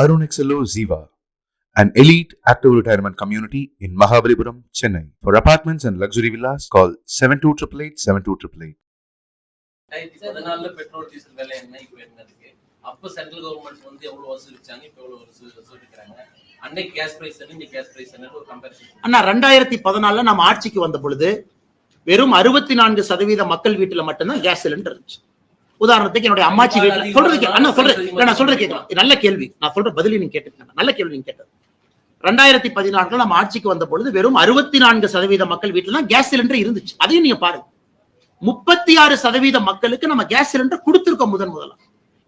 Arun XLO Ziva, an elite active retirement community in Mahabalipuram, Chennai. For apartments and luxury villas, call 7288 72888. ரெண்டாயிரத்தி பதினாலுல petrol diesel விலை என்ன இப்ப என்ன இருக்கு அப்ப சென்ட்ரல் கவர்மெண்ட் வந்து எவ்வளவு வசூலிச்சாங்க இப்ப எவ்வளவு வசூல் வசூலிக்கிறாங்க அன்னைக்கு கேஸ் பிரைஸ் என்ன கேஸ் பிரைஸ் என்ன ஒரு கம்பேரிசன் அண்ணா ரெண்டாயிரத்தி பதினாலுல நம்ம ஆட்சிக்கு வந்த பொழுது வெறும் அறுபத்தி நான்கு சதவீத மக்கள் வீட்டுல மட்டும்தான் கேஸ் சிலிண்டர் இருந்துச்சு உதாரணத்துக்கு என்னுடைய அம்மாச்சி வீட்டுல சொல்றது அண்ணா சொல்றேன். நான் சொல்றேன் கேட்கலாம் நல்ல கேள்வி. நான் சொல்ற பதிலி நீங்க கேட்டுக்கங்க. நல்ல கேள்வி நீங்க கேட்டது ரெண்டாயிரத்தி பதினான்குல நம்ம ஆட்சிக்கு வந்த பொழுது வெறும் அறுபத்தி நான்கு சதவீத மக்கள் வீட்டுல தான் கேஸ் சிலிண்டர் இருந்துச்சு. அதையும் நீங்க பாருங்க. முப்பத்தி ஆறு சதவீத மக்களுக்கு நம்ம கேஸ் சிலிண்டர் கொடுத்திருக்கோம் முதன் முதல்ல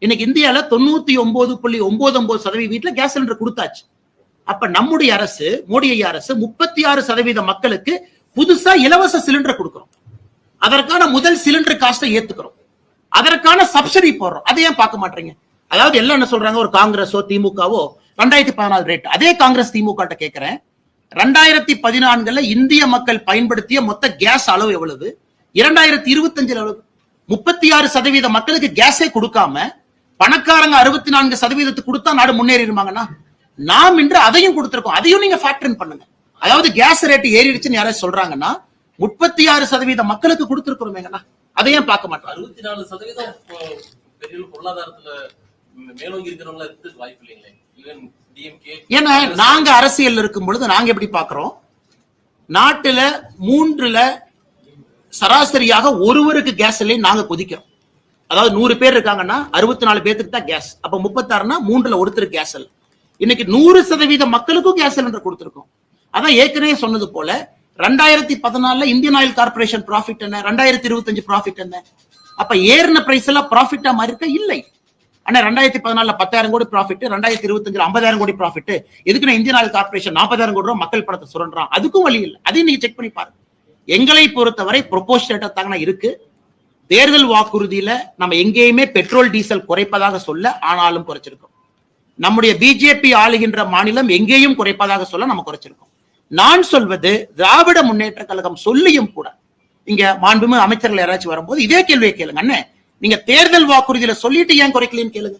இன்னைக்கு இந்தியால தொண்ணூத்தி ஒன்பது புள்ளி ஒன்பது ஒன்பது சதவீத வீட்டுல கேஸ் சிலிண்டர் கொடுத்தாச்சு. அப்ப நம்முடைய அரசு மோடி ஐயா அரசு முப்பத்தி ஆறு சதவீத மக்களுக்கு புதுசா இலவச சிலிண்டர் கொடுக்கிறோம் அதற்கான முதல் சிலிண்டர் காஸ்ட்டை ஏத்துக்கிறோம் அதற்கான சப்சிடி போடுறோம். அதை ஏன் பார்க்க மாட்டீங்க? அதாவது எல்லாம் என்ன சொல்றாங்க? ஒரு காங்கிரஸோ திமுகவோ ரெண்டாயிரத்தி பதினாலு ரேட் அதே காங்கிரஸ் திமுக கேட்கிறேன் ரெண்டாயிரத்தி பதினான்குல இந்திய மக்கள் பயன்படுத்திய மொத்த கேஸ் அளவு எவ்வளவு? இரண்டாயிரத்தி இருபத்தஞ்சுல எவ்வளவு முப்பத்தி ஆறு சதவீத மக்களுக்கு கேஸே கொடுக்காம பணக்காரங்க அறுபத்தி நான்கு சதவீதத்துக்கு கொடுத்தா நாடு முன்னேறிடுமாங்கன்னா நாம் இன்று அதையும் கொடுத்துருக்கோம். அதையும் நீங்க ஃபேக்டர் பண்ணுங்க. அதாவது கேஸ் ரேட்டு ஏறிடுச்சுன்னு யாராவது சொல்றாங்கன்னா முப்பத்தி ஆறு சதவீத மக்களுக்கு கொடுத்திருக்கிறோமேங்கண்ணா. அதையும் பார்க்க மாட்டோம் அறுபத்தி நாலு சதவீதம் பெரிய பொருளாதாரத்துல மேலோங்கி இருக்கிறவங்களா இருக்கு வாய்ப்பு இல்லைங்களே. ஏன்னா நாங்க அரசியல் இருக்கும் பொழுது நாங்க எப்படி பாக்குறோம் நாட்டுல மூன்றுல சராசரியாக ஒருவருக்கு கேஸ் இல்லைன்னு நாங்க கொதிக்கிறோம். அதாவது நூறு பேர் இருக்காங்கன்னா அறுபத்தி நாலு பேருக்கு தான் கேஸ் அப்ப முப்பத்தாறுனா மூன்றுல ஒருத்தருக்கு கேஸ் இன்னைக்கு நூறு சதவீத மக்களுக்கும் கேஸ் சிலிண்டர் கொடுத்திருக்கோம். அதான் ஏற்கனவே சொன்னது போல ரெண்டாயிரத்தி பதினாலுல இந்தியன் ஆயில் கார்பரேஷன் ப்ராஃபிட் என்ன? ரெண்டாயிரத்தி இருபத்தஞ்சு ப்ராஃபிட் என்ன? அப்ப ஏறின பிரைஸ் எல்லாம் ப்ராஃபிட்டா மாதிரி இருக்கா இல்லை. ஆனா ரெண்டாயிரத்தி பதினாலுல பத்தாயிரம் கோடி ப்ராஃபிட் ரெண்டாயிரத்தி இருபத்தஞ்சுல ஐம்பதாயிரம் கோடி ப்ராஃபிட் எதுக்கு நான் இந்தியன் ஆயில் கார்பரேஷன் நாற்பதாயிரம் கோடி ரூபாய் மக்கள் பணத்தை சுரண்டான் அதுக்கும் வழி இல்லை. அதையும் நீங்க செக் பண்ணி பாருங்க. எங்களை பொறுத்தவரை ப்ரொபோஷனேட்டா தாங்க இருக்கு. தேர்தல் வாக்குறுதியில நம்ம எங்கேயுமே பெட்ரோல் டீசல் குறைப்பதாக சொல்ல ஆனாலும் குறைச்சிருக்கோம். நம்முடைய பிஜேபி ஆளுகின்ற மாநிலம் எங்கேயும் குறைப்பதாக சொல்ல நம்ம குறைச்சிருக்கோம். நான் சொல்வது திராவிட முன்னேற்ற கழகம் சொல்லியும் கூட. இங்க மாண்புமிகு அமைச்சர்கள் யாராச்சும் வரும்போது இதே கேள்வியை கேளுங்க. அண்ணே நீங்க தேர்தல் வாக்குறுதியில சொல்லிட்டு ஏன் குறைக்கலன்னு கேளுங்க.